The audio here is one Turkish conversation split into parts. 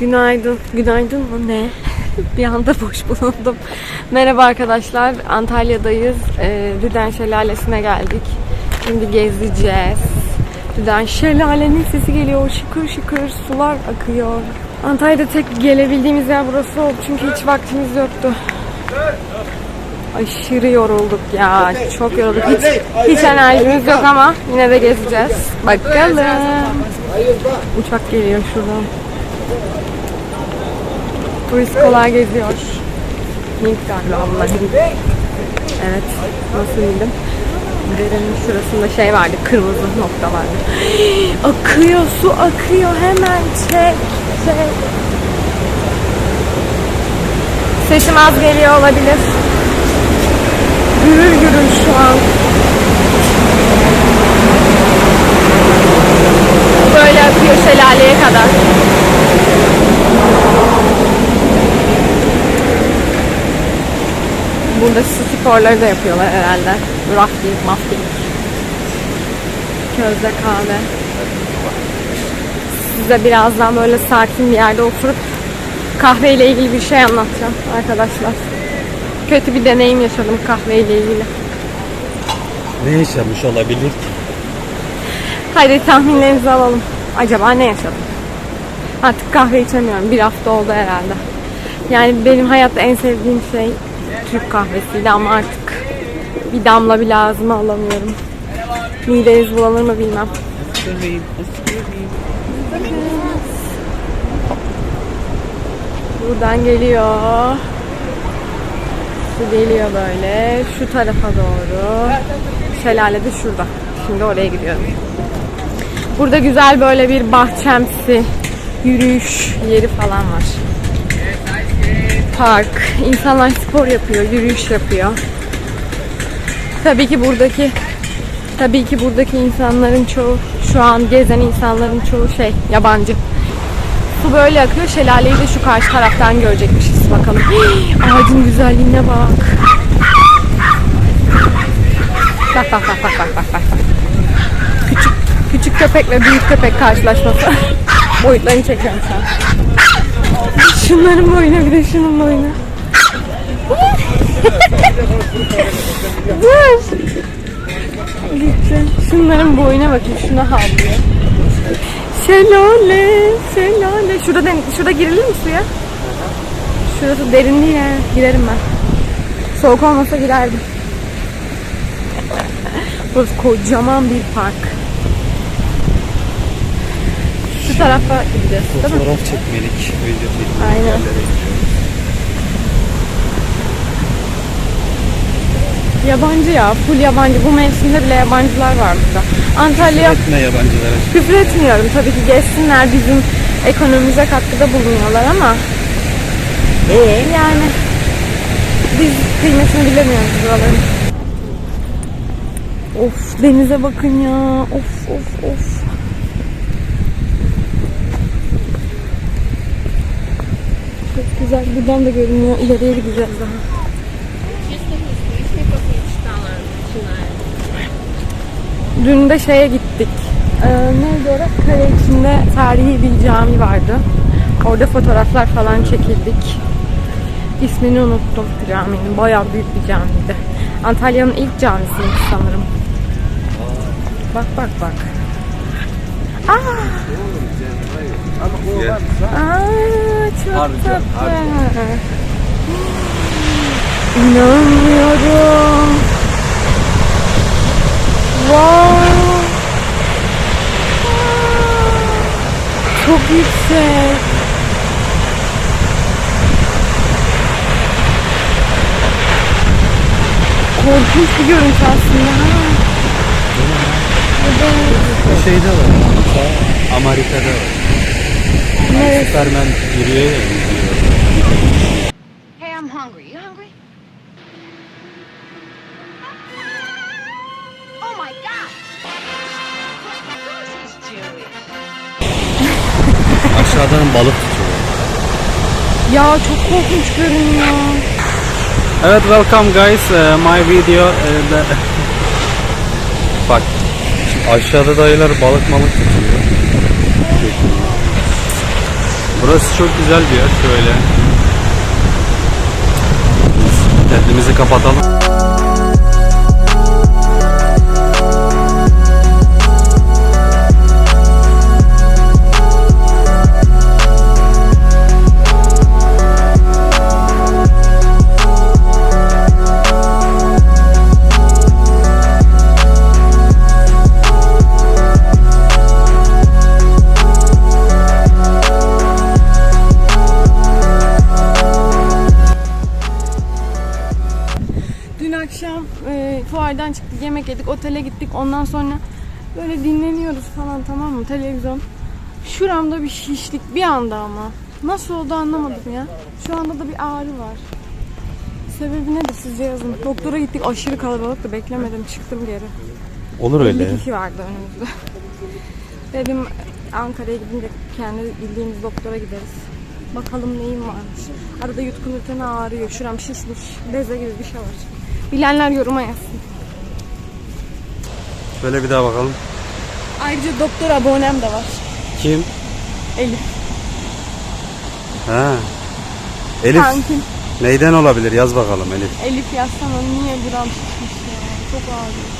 Günaydın. Günaydın mı ne? bir anda boş bulundum. Merhaba arkadaşlar. Antalya'dayız. Ee, Düden Şelalesi'ne geldik. Şimdi gezeceğiz. Düden Şelale'nin sesi geliyor. Şıkır şıkır sular akıyor. Antalya'da tek gelebildiğimiz yer burası oldu. Çünkü hiç vaktimiz yoktu. Aşırı yorulduk ya. Çok yorulduk. Hiç, hiç enerjimiz yok ama yine de gezeceğiz. Bakalım. Uçak geliyor şuradan. Turistkolar geziyor. Hint galiba bunlar Hint. Evet. Nasıl bildim? Derenin şurasında şey vardı. Kırmızı nokta vardı. akıyor su akıyor. Hemen çek. Çek. Sesim az geliyor olabilir. Gürül gürül şu an. Böyle akıyor şelaleye kadar. Burada su sporları da yapıyorlar herhalde. Rafting, mafting. Közde kahve. Size birazdan böyle sakin bir yerde oturup kahveyle ilgili bir şey anlatacağım arkadaşlar. Kötü bir deneyim yaşadım kahveyle ilgili. Ne yaşamış olabilir ki? Haydi tahminlerinizi alalım. Acaba ne yaşadım? Artık kahve içemiyorum. Bir hafta oldu herhalde. Yani benim hayatta en sevdiğim şey Türk kahvesiydi ama artık bir damla bile ağzıma alamıyorum. Mideniz bulanır mı bilmem. Buradan geliyor. Su geliyor böyle. Şu tarafa doğru. Şelale de şurada. Şimdi oraya gidiyorum. Burada güzel böyle bir bahçemsi yürüyüş yeri falan var. Park. İnsanlar spor yapıyor, yürüyüş yapıyor. Tabii ki buradaki tabii ki buradaki insanların çoğu şu an gezen insanların çoğu şey yabancı. Su böyle akıyor. Şelaleyi de şu karşı taraftan görecekmişiz bakalım. Hii, ağacın güzelliğine bak. Bak bak bak bak bak bak bak. Küçük küçük köpek ve büyük köpek karşılaşması. Boyutlarını çekiyorum an. Şunların boyuna bir de şunun boyuna. Dur. Gitti. Şunların boyuna bakın. Şuna havlıyor. Şelale, şelale. Şurada, den- şurada girilir mi suya? Şurası derin değil yani. Girerim ben. Soğuk olmasa girerdim. Burası kocaman bir park. Şu tarafa gideceğiz değil mi? Fotoğraf çekmelik, video çekmelik Aynen. yerlere gidiyoruz. Yabancı ya. Full yabancı. Bu mevsimde bile yabancılar var burada. Antalya Etme yabancılara. küfür etmiyorum. Tabii ki geçsinler bizim ekonomimize katkıda bulunuyorlar ama Evet. yani biz kıymetini bilemiyoruz buraların. Of denize bakın ya. Of of of. Çok güzel. Buradan da görünüyor. İleriye gideceğiz daha. Dün de şeye gittik. Ee, neydi orası? Kale içinde tarihi bir cami vardı. Orada fotoğraflar falan çekildik. İsmini unuttum caminin. Bayağı büyük bir camiydi. Antalya'nın ilk camisiymiş sanırım. Bak bak bak. Aa! Aa, çok tatlı. İnanmıyorum. Wow. Çok yüksek. Korkunç bir görüntü aslında. ha. Şeyde var. Amerika'da var. Evet. Superman yürüyor ya. yürüyor. Hey, I'm hungry. You hungry? Oh my god! Jewish. Aşağıdan balık tutuyor. Ya çok korkunç görünüyor. Evet, welcome guys. Uh, my video. uh, the- aşağıda dayılar balık malık tutuyor. Burası çok güzel bir yer. Şöyle. Kendimizi kapatalım. Yedik, otele gittik. Ondan sonra böyle dinleniyoruz falan tamam mı? Televizyon. Şuramda bir şişlik bir anda ama. Nasıl oldu anlamadım ya. Şu anda da bir ağrı var. Sebebi nedir sizce yazın. Doktora gittik aşırı kalabalıktı beklemedim çıktım geri. Olur 50 kişi vardı önümüzde. Dedim Ankara'ya gidince kendi bildiğimiz doktora gideriz. Bakalım neyim varmış. Arada yutkunurken ağrıyor. Şuram şişmiş. Beze gibi bir şey var. Bilenler yoruma yazsın. Böyle bir daha bakalım. Ayrıca doktor abonem de var. Kim? Elif. Ha. Elif. Kankim. Neyden olabilir? Yaz bakalım Elif. Elif yazsana niye buram şişmiş ya. Çok ağrıyor.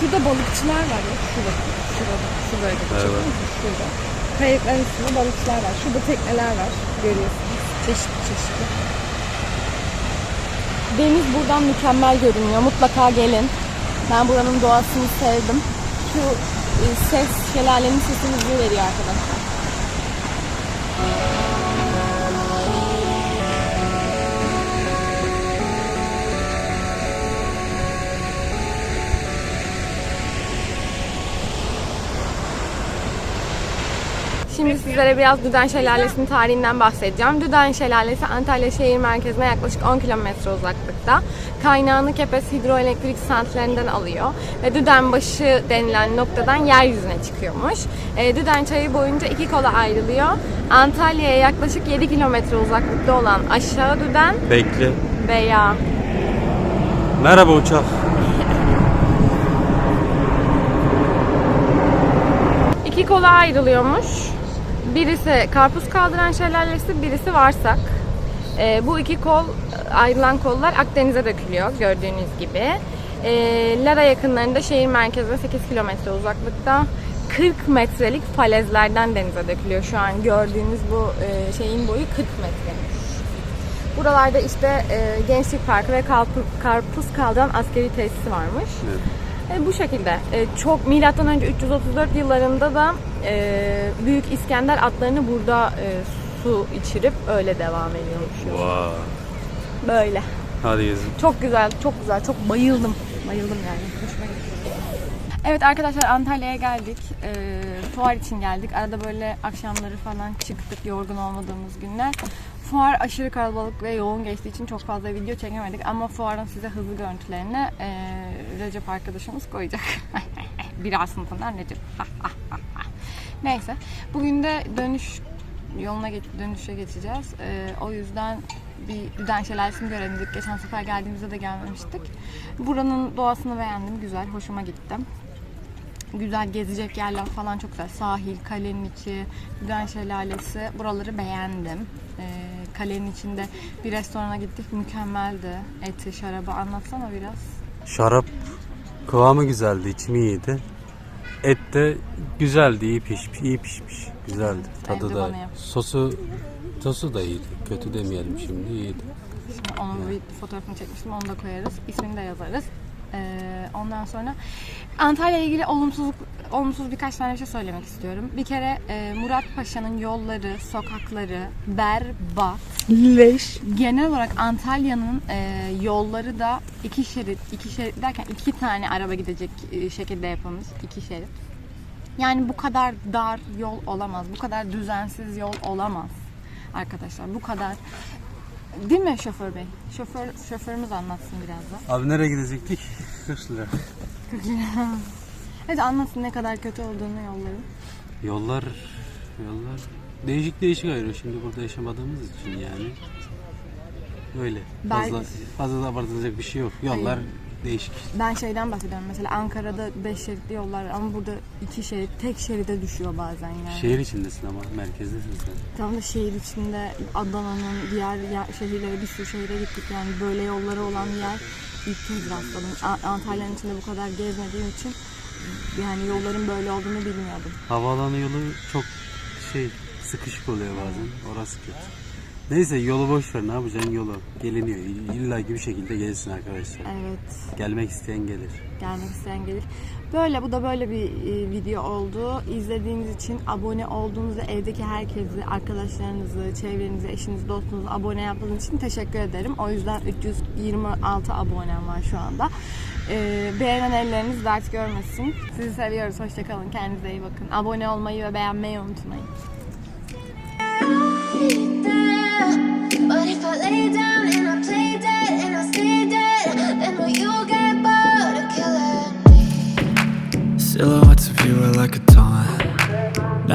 Şurada balıkçılar var ya. Şurada. Şurada. Şurada. Evet. Şurada. Kayıkların üstünde balıkçılar var. Şurada tekneler var. Görüyorsunuz. Çeşitli çeşitli. Deniz buradan mükemmel görünüyor. Mutlaka gelin. Ben buranın doğasını sevdim. Şu e, ses, şelalenin sesini veriyor arkadaşlar. Şimdi sizlere biraz Düden Şelalesi'nin tarihinden bahsedeceğim. Düden Şelalesi Antalya şehir merkezine yaklaşık 10 kilometre uzaklıkta. Kaynağını Kepez hidroelektrik santralinden alıyor. Ve Düdenbaşı denilen noktadan yeryüzüne çıkıyormuş. E, Düden çayı boyunca iki kola ayrılıyor. Antalya'ya yaklaşık 7 kilometre uzaklıkta olan aşağı Düden Bekle. veya Merhaba uçak. İki kola ayrılıyormuş. Birisi karpuz kaldıran şelalesi, birisi varsak. Ee, bu iki kol ayrılan kollar Akdeniz'e dökülüyor gördüğünüz gibi. Ee, Lara yakınlarında şehir merkezine 8 kilometre uzaklıkta 40 metrelik falezlerden denize dökülüyor. Şu an gördüğünüz bu e, şeyin boyu 40 metremiş. Buralarda işte e, Gençlik Parkı ve karpuz, kaldıran askeri tesisi varmış. E, bu şekilde. E, çok milattan önce 334 yıllarında da e, Büyük İskender atlarını burada e, su içirip öyle devam ediyormuş. Vay. Böyle. Hadi gezin. Çok güzel, çok güzel. Çok bayıldım. Bayıldım yani. Hoşuma gitti. Evet arkadaşlar Antalya'ya geldik. Ee, fuar için geldik. Arada böyle akşamları falan çıktık yorgun olmadığımız günler. Fuar aşırı kalabalık ve yoğun geçtiği için çok fazla video çekemedik. Ama fuarın size hızlı görüntülerini e, Recep arkadaşımız koyacak. Bir A sınıfından Recep. Neyse. Bugün de dönüş yoluna geç, dönüşe geçeceğiz. Ee, o yüzden bir Düden Şelalesi'ni göremedik. Geçen sefer geldiğimizde de gelmemiştik. Buranın doğasını beğendim. Güzel, hoşuma gitti. Güzel gezecek yerler falan çok güzel. Sahil, kalenin içi, Düden Şelalesi. Buraları beğendim. Ee, kalenin içinde bir restorana gittik. Mükemmeldi. Eti, şarabı. Anlatsana biraz. Şarap kıvamı güzeldi, içimi iyiydi. Et de güzeldi, iyi pişmiş, iyi pişmiş. Güzeldi. Tadı Evde da. bana yap. Sosu sosu da iyiydi. Kötü demeyelim şimdi, iyiydi. Şimdi onun bir fotoğrafını çekmiştim. Onu da koyarız. İsmini de yazarız. Ee, ondan sonra Antalya ile ilgili olumsuzluk olumsuz birkaç tane şey söylemek istiyorum. Bir kere e, Murat Paşa'nın yolları, sokakları berbat. Leş. Genel olarak Antalya'nın e, yolları da iki şerit, iki şerit derken iki tane araba gidecek e, şekilde yapılmış. iki şerit. Yani bu kadar dar yol olamaz. Bu kadar düzensiz yol olamaz. Arkadaşlar bu kadar Değil mi şoför bey? Şoför şoförümüz anlatsın biraz da. Abi nereye gidecektik? 40 lira. Hadi anlatsın ne kadar kötü olduğunu yolların. Yollar yollar değişik değişik ayrı şimdi burada yaşamadığımız için yani. Öyle. Fazla Belki- fazla da abartılacak bir şey yok. Yollar değişik. Ben şeyden bahsediyorum mesela Ankara'da 5 şeritli yollar var ama burada iki şerit tek şeride düşüyor bazen yani. Şehir içindesin ama merkezdesin sen. Tam da şehir içinde Adana'nın diğer yer- şehirlere bir sürü şehire gittik yani böyle yolları olan yer ilk kez rastladım. Antalya'nın içinde bu kadar gezmediğim için yani yolların böyle olduğunu bilmiyordum. Havaalanı yolu çok şey sıkışık oluyor bazen. Orası kötü. Neyse yolu boş ver ne yapacaksın yolu. Geliniyor. İlla ki bir şekilde gelsin arkadaşlar. Evet. Gelmek isteyen gelir. gelmek isteyen gelir. Böyle bu da böyle bir e, video oldu. İzlediğiniz için abone olduğunuzu, evdeki herkesi, arkadaşlarınızı, çevrenizi, eşinizi, dostunuzu abone yaptığınız için teşekkür ederim. O yüzden 326 abonem var şu anda. E, beğenen elleriniz dert görmesin. Sizi seviyoruz. Hoşçakalın. Kendinize iyi bakın. Abone olmayı ve beğenmeyi unutmayın.